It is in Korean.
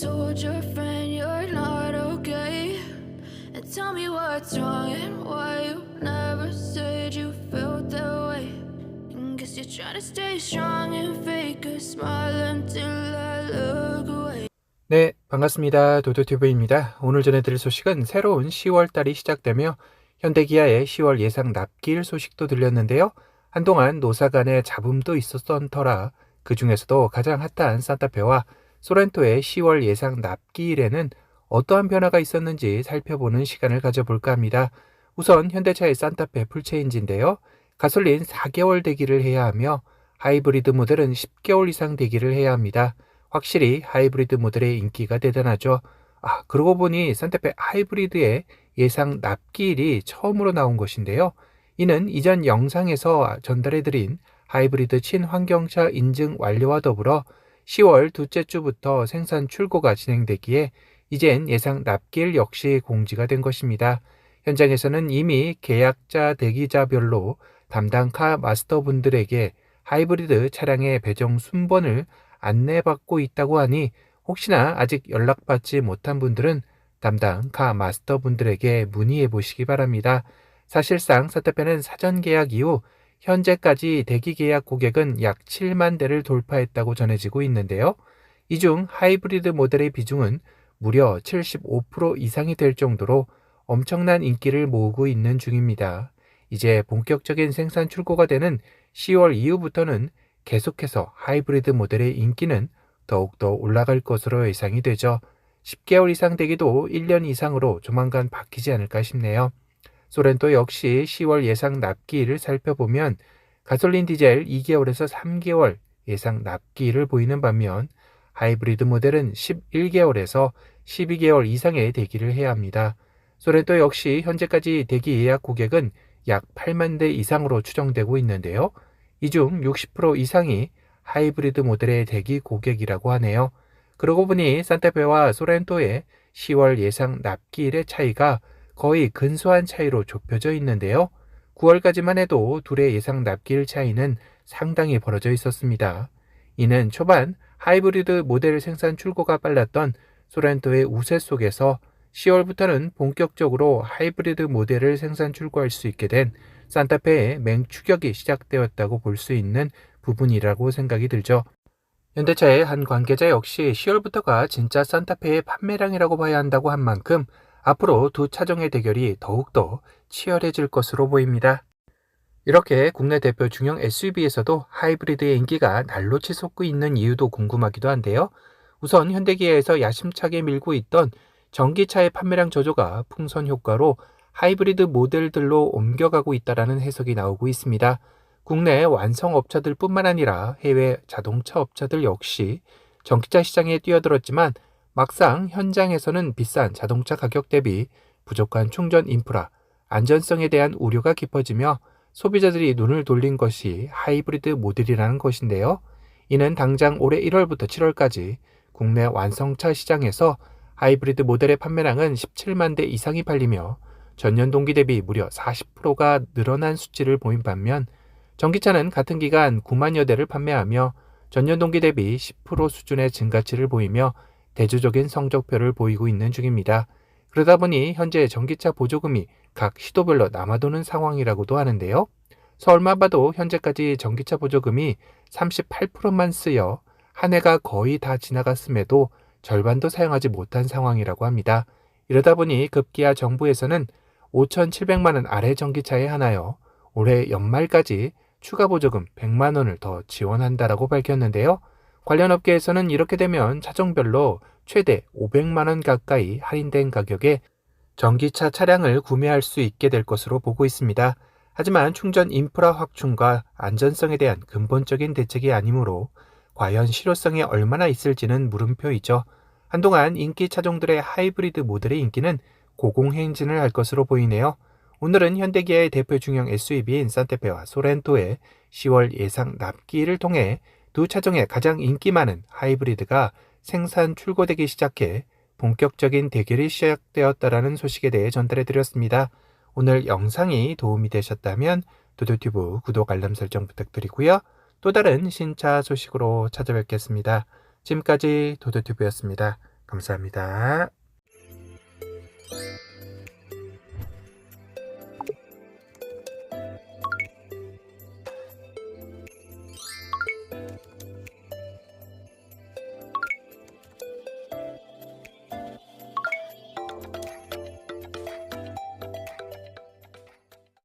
told your friend you're not okay? And tell me what's wrong and why you never said you felt that way. And guess you're trying to stay strong and fake a smile until I look away. 네, 반갑습니다. 도도튜브입니다. 오늘 전해드릴 소식은 새로운 10월달이 시작되며 현대기아의 10월 예상 납기일 소식도 들렸는데요. 한동안 노사 간의 잡음도 있었던 터라 그 중에서도 가장 핫한 산타페와 소렌토의 10월 예상 납기일에는 어떠한 변화가 있었는지 살펴보는 시간을 가져볼까 합니다. 우선 현대차의 산타페 풀체인지인데요. 가솔린 4개월 대기를 해야 하며 하이브리드 모델은 10개월 이상 대기를 해야 합니다. 확실히 하이브리드 모델의 인기가 대단하죠. 아, 그러고 보니 산타페 하이브리드의 예상 납기일이 처음으로 나온 것인데요. 이는 이전 영상에서 전달해드린 하이브리드 친환경차 인증 완료와 더불어 10월 둘째 주부터 생산 출고가 진행되기에 이젠 예상 납기일 역시 공지가 된 것입니다. 현장에서는 이미 계약자 대기자별로 담당 카 마스터분들에게 하이브리드 차량의 배정 순번을 안내받고 있다고 하니 혹시나 아직 연락받지 못한 분들은 담당 카 마스터 분들에게 문의해 보시기 바랍니다. 사실상 사타페는 사전 계약 이후 현재까지 대기 계약 고객은 약 7만 대를 돌파했다고 전해지고 있는데요. 이 중 하이브리드 모델의 비중은 무려 75% 이상이 될 정도로 엄청난 인기를 모으고 있는 중입니다. 이제 본격적인 생산 출고가 되는 10월 이후부터는 계속해서 하이브리드 모델의 인기는 더욱더 올라갈 것으로 예상이 되죠. 10개월 이상 되기도 1년 이상으로 조만간 바뀌지 않을까 싶네요. 소렌토 역시 10월 예상 납기일을 살펴보면 가솔린 디젤 2개월에서 3개월 예상 납기일을 보이는 반면 하이브리드 모델은 11개월에서 12개월 이상의 대기를 해야 합니다. 소렌토 역시 현재까지 대기 예약 고객은 약 8만 대 이상으로 추정되고 있는데요. 이 중 60% 이상이 하이브리드 모델의 대기 고객이라고 하네요. 그러고 보니 산타페와 소렌토의 10월 예상 납기일의 차이가 거의 근소한 차이로 좁혀져 있는데요. 9월까지만 해도 둘의 예상 납기일 차이는 상당히 벌어져 있었습니다. 이는 초반 하이브리드 모델 생산 출고가 빨랐던 소렌토의 우세 속에서 10월부터는 본격적으로 하이브리드 모델을 생산 출고할 수 있게 된 산타페의 맹추격이 시작되었다고 볼 수 있는 부분이라고 생각이 들죠. 현대차의 한 관계자 역시 10월부터가 진짜 산타페의 판매량이라고 봐야 한다고 한 만큼 앞으로 두 차종의 대결이 더욱더 치열해질 것으로 보입니다. 이렇게 국내 대표 중형 SUV에서도 하이브리드의 인기가 날로 치솟고 있는 이유도 궁금하기도 한데요. 우선 현대기아에서 야심차게 밀고 있던 전기차의 판매량 저조가 풍선 효과로 하이브리드 모델들로 옮겨가고 있다라는 해석이 나오고 있습니다. 국내 완성 업체들 뿐만 아니라 해외 자동차 업체들 역시 전기차 시장에 뛰어들었지만 막상 현장에서는 비싼 자동차 가격 대비 부족한 충전 인프라, 안전성에 대한 우려가 깊어지며 소비자들이 눈을 돌린 것이 하이브리드 모델이라는 것인데요. 이는 당장 올해 1월부터 7월까지 국내 완성차 시장에서 하이브리드 모델의 판매량은 17만 대 이상이 팔리며 전년 동기 대비 무려 40%가 늘어난 수치를 보인 반면 전기차는 같은 기간 9만여 대를 판매하며 전년 동기 대비 10% 수준의 증가치를 보이며 대조적인 성적표를 보이고 있는 중입니다. 그러다 보니 현재 전기차 보조금이 각 시도별로 남아도는 상황이라고도 하는데요. 서울만 봐도 현재까지 전기차 보조금이 38%만 쓰여 한 해가 거의 다 지나갔음에도 절반도 사용하지 못한 상황이라고 합니다. 이러다 보니 급기야 정부에서는 5,700만 원 아래 전기차에 하나여 올해 연말까지 추가 보조금 100만 원을 더 지원한다라고 밝혔는데요. 관련 업계에서는 이렇게 되면 차종별로 최대 500만 원 가까이 할인된 가격에 전기차 차량을 구매할 수 있게 될 것으로 보고 있습니다. 하지만 충전 인프라 확충과 안전성에 대한 근본적인 대책이 아니므로 과연 실효성이 얼마나 있을지는 물음표이죠. 한동안 인기 차종들의 하이브리드 모델의 인기는 고공행진을 할 것으로 보이네요. 오늘은 현대기아의 대표 중형 SUV인 산테페와 소렌토의 10월 예상 납기를 통해 두 차종의 가장 인기 많은 하이브리드가 생산 출고되기 시작해 본격적인 대결이 시작되었다라는 소식에 대해 전달해 드렸습니다. 오늘 영상이 도움이 되셨다면 도도튜브 구독 알람 설정 부탁드리고요. 또 다른 신차 소식으로 찾아뵙겠습니다. 지금까지 도도튜브였습니다. 감사합니다.